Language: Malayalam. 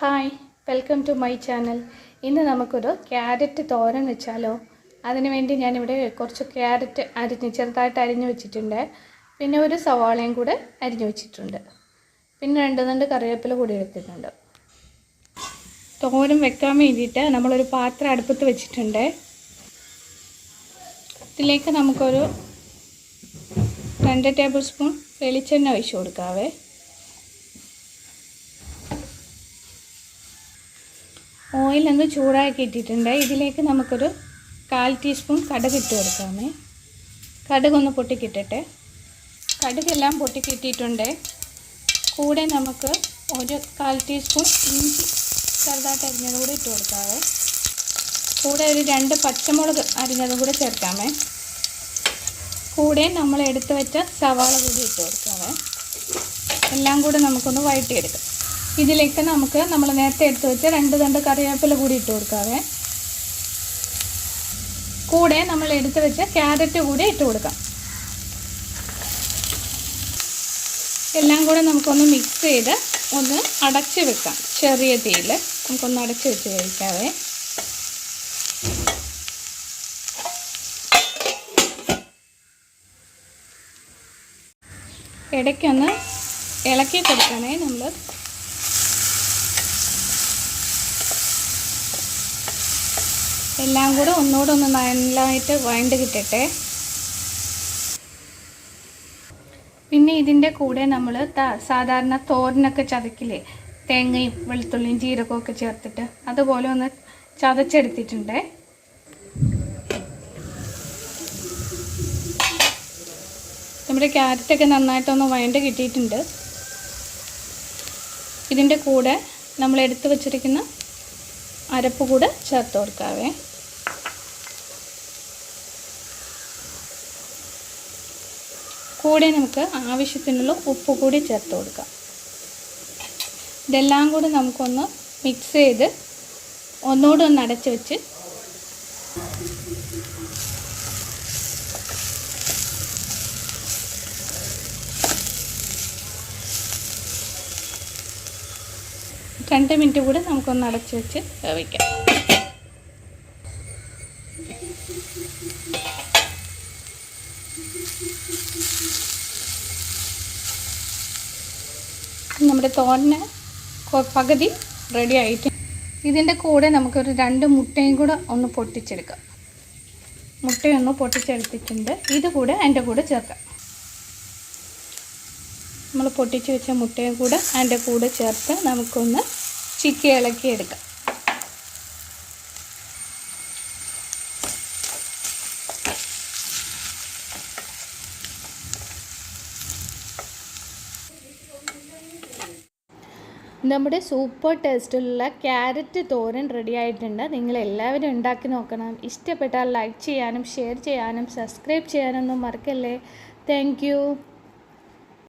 Hi welcome to my channel ഇന്ന് നമുക്കൊരു ക്യാരറ്റ് തോരൻ വെച്ചാലോ? അതിനുവേണ്ടി ഞാനിവിടെ കുറച്ച് ക്യാരറ്റ് അരിഞ്ഞ് ചെറുതായിട്ട് അരിഞ്ഞു വെച്ചിട്ടുണ്ട്. പിന്നെ ഒരു സവാളയും കൂടെ അരിഞ്ഞു വെച്ചിട്ടുണ്ട്. പിന്നെ രണ്ട് രണ്ട് കറിവേപ്പില കൂടി എടുത്തിട്ടുണ്ട്. തോരൻ വെക്കാൻ വേണ്ടിയിട്ട് നമ്മളൊരു പാത്രം അടുപ്പത്ത് വെച്ചിട്ടുണ്ട്. ഇതിലേക്ക് നമുക്കൊരു രണ്ട് ടേബിൾ സ്പൂൺ വെളിച്ചെണ്ണ ഒഴിച്ചു കൊടുക്കാവേ. ഓയിൽ ഒന്ന് ചൂടാക്കി ഇട്ടിട്ടുണ്ട് ഇതിലേക്ക് നമുക്കൊരു കാൽ ടീസ്പൂൺ കടുക് ഇട്ട് കൊടുക്കാമേ. കടുകൊന്ന് പൊട്ടിക്കിട്ടട്ടെ. കടുകെല്ലാം പൊട്ടിക്കിട്ടിട്ടുണ്ട്. കൂടെ നമുക്ക് ഒരു കാൽ ടീസ്പൂൺ ഇഞ്ചി ചെറുതായിട്ട് അരിഞ്ഞതും കൂടി ഇട്ട് കൊടുക്കാവേ. കൂടെ ഒരു രണ്ട് പച്ചമുളക് അരിഞ്ഞതും കൂടി ചേർക്കാമേ. കൂടെ നമ്മൾ എടുത്തു വെച്ച സവാള കൂടി ഇട്ട് കൊടുക്കാവേ. എല്ലാം കൂടെ നമുക്കൊന്ന് വഴറ്റിയെടുക്കാം. ഇതിലേക്ക് നമുക്ക് നമ്മൾ നേരത്തെ എടുത്തു വെച്ച രണ്ട് തണ്ട് കറിവേപ്പില കൂടി ഇട്ട് കൊടുക്കാവേ. കൂടെ നമ്മൾ എടുത്തു വെച്ച ക്യാരറ്റ് കൂടി ഇട്ട് കൊടുക്കാം. എല്ലാം കൂടെ നമുക്കൊന്ന് മിക്സ് ചെയ്ത് ഒന്ന് അടച്ച് വെക്കാം. ചെറിയ തീയിൽ നമുക്കൊന്ന് അടച്ച് വെച്ച് കഴിക്കാവേ. ഇടയ്ക്കൊന്ന് ഇളക്കി കൊടുക്കണേ നമ്മൾ എല്ലാം കൂടെ ഒന്നുകൂടെ ഒന്ന് നല്ലതായിട്ട് വഴണ്ട് കിട്ടട്ടെ. പിന്നെ ഇതിന്റെ കൂടെ നമ്മൾ സാധാരണ തോരനൊക്കെ ചതക്കില്ലേ? തേങ്ങയും വെളുത്തുള്ളിയും ജീരകവും ഒക്കെ ചേർത്തിട്ട് അതുപോലെ ഒന്ന് ചതച്ചെടുത്തിട്ടുണ്ട്. നമ്മുടെ ക്യാരറ്റൊക്കെ നന്നായിട്ടൊന്ന് വഴണ്ട് കിട്ടിയിട്ടുണ്ട്. ഇതിന്റെ കൂടെ നമ്മൾ എടുത്തു വച്ചിരിക്കുന്ന അരപ്പ് കൂടെ ചേർത്ത് കൊടുക്കാവേ. കൂടെ നമുക്ക് ആവശ്യത്തിനുള്ള ഉപ്പ് കൂടി ചേർത്ത് കൊടുക്കാം. ഇതെല്ലാം കൂടി നമുക്കൊന്ന് മിക്സ് ചെയ്ത് ഒന്നുകൂടെ ഒന്ന് അടച്ച് വെച്ച് രണ്ട് മിനിറ്റ് കൂടെ നമുക്കൊന്ന് അടച്ച് വെച്ച് വേവിക്കാം. നമ്മുടെ തോരന് പകുതി റെഡി ആയിട്ട്. ഇതിന്റെ കൂടെ നമുക്കൊരു രണ്ട് മുട്ടയും കൂടെ ഒന്ന് പൊട്ടിച്ചെടുക്കാം. മുട്ടയൊന്ന് പൊട്ടിച്ചെടുത്തിട്ടുണ്ട്. ഇത് കൂടെ അതിന്റെ കൂടെ ചേർക്കാം. നമ്മൾ പൊട്ടിച്ച് വെച്ച മുട്ടയും കൂടെ അതിന്റെ കൂടെ ചേർത്ത് നമുക്കൊന്ന് ചിക്കി ഇളക്കി എടുക്കാം. നമ്മുടെ സൂപ്പർ ടേസ്റ്റുള്ള ക്യാരറ്റ് തോരൻ റെഡി ആയിട്ടുണ്ട്. നിങ്ങൾ എല്ലാവരും ഉണ്ടാക്കി നോക്കണം. ഇഷ്ടപ്പെട്ടാൽ ലൈക്ക് ചെയ്യാനും ഷെയർ ചെയ്യാനും സബ്സ്ക്രൈബ് ചെയ്യാനൊന്നും മറക്കല്ലേ. താങ്ക്